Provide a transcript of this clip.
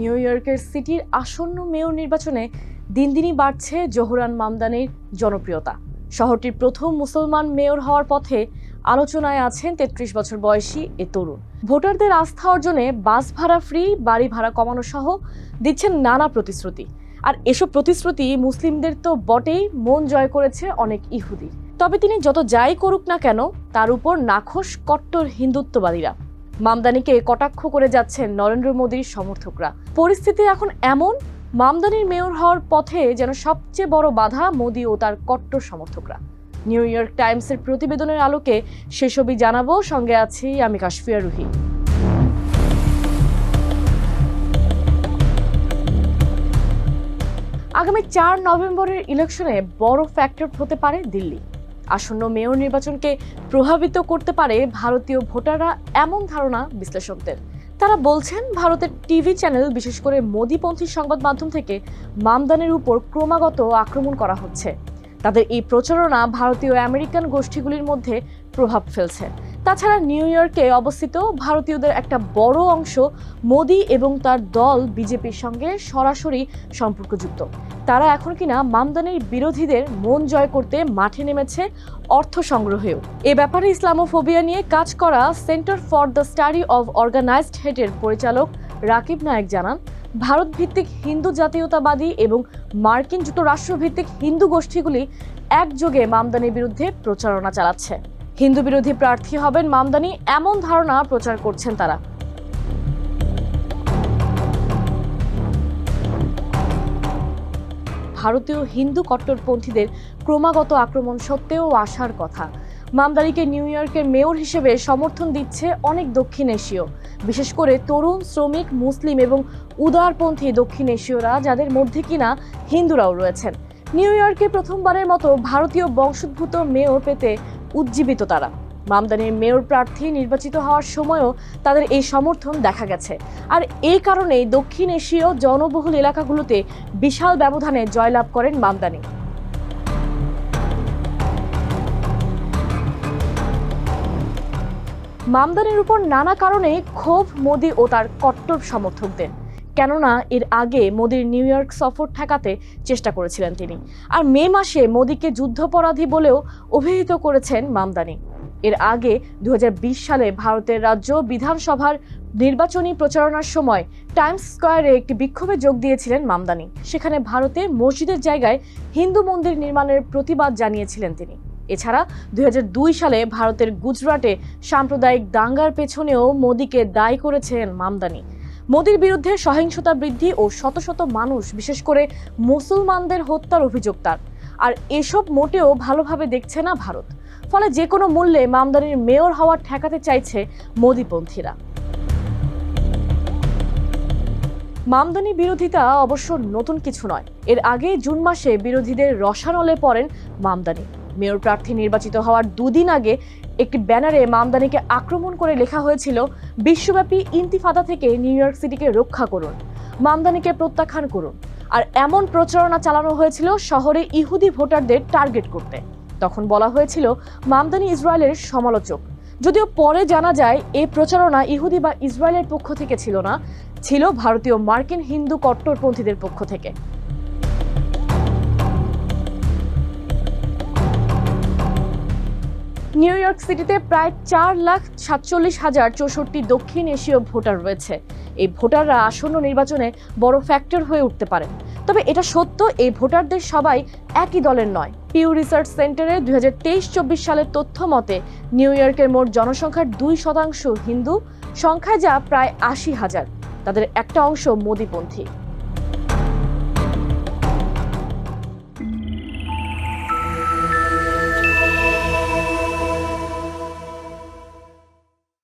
New ইয়র্কের সিটির আসন্ন মেয়র নির্বাচনে দিন দিনই বাড়ছে জোহরান মামদানির জনপ্রিয়তা। শহরটির প্রথম মুসলমান মেয়র হওয়ার পথে আলোচনায় আছেন তেত্রিশ বছর বয়সী এ তরুণ। ভোটারদের আস্থা অর্জনে বাস ভাড়া ফ্রি, বাড়ি ভাড়া কমানো সহ দিচ্ছেন নানা প্রতিশ্রুতি। আর এসব প্রতিশ্রুতি মুসলিমদের তো বটেই, মন জয় করেছে অনেক ইহুদি। তবে তিনি যত যাই করুক না কেন, তার উপর নাখোশ কট্টর হিন্দুত্ববাদীরা। মামদানিকে কটাক্ষ করে যাচ্ছেন নরেন্দ্র মোদীর সমর্থকরা। পরিস্থিতি এখন এমন, মামদানির মেয়র হওয়ার পথে যেন সবচেয়ে বড় বাধা মোদী ও তার কট্টর সমর্থকরা। নিউ ইয়র্ক টাইমসের প্রতিবেদনের আলোকে সেসবই জানাব। সঙ্গে আছি আমি কাশফিয়া রুহি। আগামী চার নভেম্বরের ইলেকশনে বড় ফ্যাক্টর হতে পারে দিল্লি। আসন্ন মেয়র নির্বাচনকে প্রভাবিত করতে পারে ভারতীয় ভোটাররা এমন ধারণা বিশ্লেষকদের। তারা বলছেন, ভারতের টিভি চ্যানেল, বিশেষ করে মোদীপন্থী সংবাদ মাধ্যম থেকে মামদানের উপর ক্রমাগত আক্রমণ করা হচ্ছে। তাদের এই প্রচারণা ভারতীয় আমেরিকান গোষ্ঠীগুলির মধ্যে প্রভাব ফেলছে। তাছাড়া নিউ ইয়র্কে অবস্থিত ভারতীয়দের একটা বড় অংশ মোদি এবং তার দল বিজেপির সঙ্গে সরাসরি সম্পর্কযুক্ত। তারা এখন কিনা মামদানির বিরোধীদের মন জয় করতে মাঠে নেমেছে অর্থ সংগ্রহেও। এ ব্যাপারে ইসলামোফোবিয়া নিয়ে কাজ করা centre for the study of organised হেডের পরিচালক রাকিব নায়েক জানান ভারত ভিত্তিক হিন্দু জাতীয়তাবাদী এবং মার্কিন যুক্তরাষ্ট্র ভিত্তিক হিন্দু গোষ্ঠীগুলি একযোগে মামদানির বিরুদ্ধে প্রচারণা চালাচ্ছে। হিন্দু বিরোধী প্রার্থী হবেন মামদানি, এমন ধারণা প্রচার করছেন তারা। ভারতীয় হিন্দু কট্টরপন্থীদের ক্রমাগত আক্রমণ সত্ত্বেও আসার কথা। মামদানিকে নিউ ইয়র্কের মেয়র হিসেবে সমর্থন দিচ্ছে অনেক দক্ষিণ এশীয়। বিশেষ করে তরুণ, শ্রমিক, মুসলিম এবং উদারপন্থী দক্ষিণ এশীয়রা যাদের মধ্যে কিনা হিন্দুরাও রয়েছেন। নিউ ইয়র্কে প্রথমবারের মতো ভারতীয় বংশোদ্ভূত মেয়র পেতে উজ্জীবিত তারা। মামদানির মেয়র প্রার্থী নির্বাচিত হওয়ার সময়ও তাদের এই সমর্থন দেখা গেছে। আর এই কারণেই দক্ষিণ এশীয় জনবহুল এলাকাগুলোতে বিশাল ব্যবধানে জয়লাভ করেন মামদানি। মামদানির উপর নানা কারণে ক্ষোভ, মোদি ও তার কট্টর সমর্থকদের। কেননা এর আগে মোদির নিউ ইয়র্ক সফর ঠেকাতে চেষ্টা করেছিলেন তিনি। আর মে মাসে মোদিকে যুদ্ধপরাধী বলেও অভিহিত করেছেন মামদানি। এর আগে দুই হাজার বিশ সালে ভারতের রাজ্য বিধানসভার নির্বাচনী প্রচারণার সময় টাইমস স্কোয়ারে একটি বিক্ষোভে যোগ দিয়েছিলেন মামদানি। সেখানে ভারতে মসজিদের জায়গায় হিন্দু মন্দির নির্মাণের প্রতিবাদ জানিয়েছিলেন তিনি। এছাড়া দুই হাজার দুই সালে ভারতের গুজরাটে সাম্প্রদায়িক দাঙ্গার পেছনেও মোদিকে দায়ী করেছেন মামদানি। মোদির বিরুদ্ধে সহিংসতা বৃদ্ধি ও শত শত মানুষ, বিশেষ করে মুসলমানদের হত্যার অভিযোগ তার। আর এসব মোটেও ভালোভাবে দেখছে না ভারত। ফলে যে কোনো মূল্যে মামদানির মেয়র হওয়ার ঠেকাতে চাইছে মোদিপন্থীরা। মামদানি বিরোধিতা অবশ্য নতুন কিছু নয়। এর আগে জুন মাসে বিরোধীদের রসানলে পড়েন মামদানি। মেয়র প্রার্থী নির্বাচিত হওয়ার দুদিন আগে একটি ব্যানারে মামদানিকে আক্রমণ করে লেখা হয়েছিল, বিশ্বব্যাপী ইন্তিফাদা থেকে নিউ ইয়র্ক সিটিকে রক্ষা করুন, মামদানিকে প্রত্যাখ্যান করুন। আর এমন প্রচারণা চালানো হয়েছিল শহরে ইহুদি ভোটারদের টার্গেট করতে। তখন বলা হয়েছিল, মামদানি ইসরায়েলের সমালোচক। যদিও পরে জানা যায় এই প্রচারণা ইহুদি বা ইসরায়েলের পক্ষ থেকে ছিল না, ছিল ভারতীয় মার্কিন হিন্দু কট্টরপন্থীদের পক্ষ থেকে। নিউ ইয়র্ক সিটিতে প্রায় চার লাখ সাতচল্লিশ হাজার চৌষট্টি দক্ষিণ এশীয় ভোটার রয়েছে। এই ভোটাররা আসন্ন নির্বাচনে বড় ফ্যাক্টর হয়ে উঠতে পারে। তবে এটা সত্য, এই ভোটারদের সবাই একই দলের নয়। পিউ রিসার্চ সেন্টারে দুই হাজার তেইশ চব্বিশ সালের তথ্য মতে নিউ ইয়র্কের মোট জনসংখ্যার দুই শতাংশ হিন্দু, সংখ্যায় যা প্রায় আশি হাজার। তাদের একটা অংশ মোদিপন্থী।